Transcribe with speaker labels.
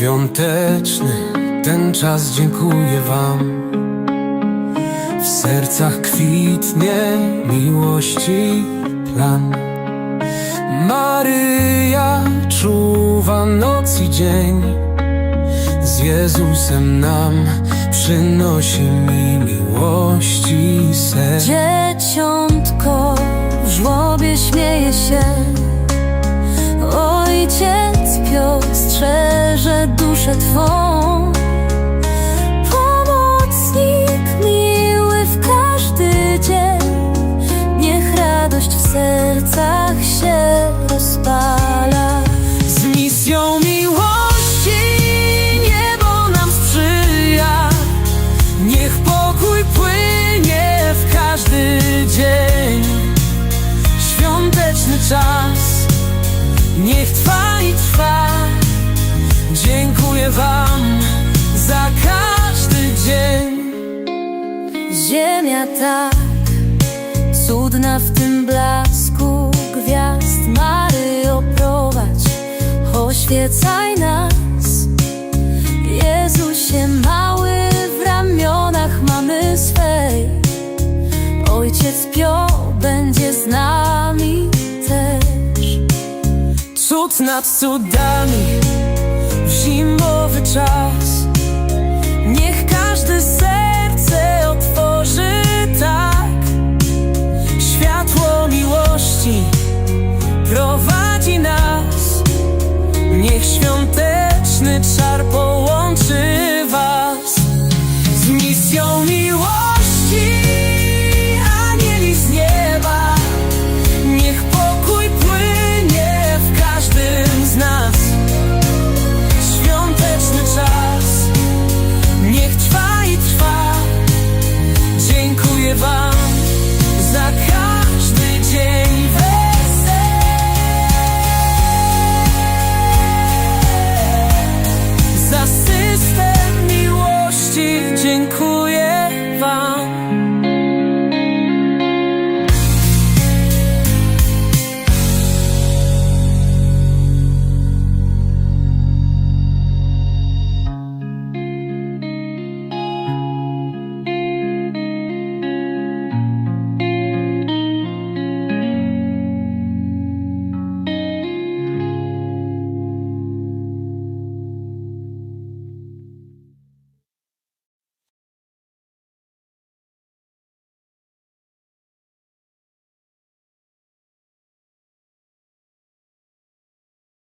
Speaker 1: Świąteczny ten czas dziękuję wam. W sercach kwitnie miłości plan. Maryja czuwa noc i dzień. Z Jezusem nam przynosi mi miłości sen
Speaker 2: Dzieciątko w żłobie śmieje się duszę Twą. Pomocnik miły w każdy dzień. Niech radość w sercach się rozpala.
Speaker 1: Z misją miłości niebo nam sprzyja. Niech pokój płynie w każdy dzień. Świąteczny czas. Niech trwa Dziękuję wam za każdy dzień.
Speaker 2: Ziemia tak cudna w tym blasku gwiazd Maryjo prowadź, oświecaj nas. Jezusie mały w ramionach mamy swej. Ojciec Pio będzie z nami też.
Speaker 1: Cud nad cudami czas. Niech każde serce otworzy tak. Światło miłości prowadzi nas. Niech świąteczny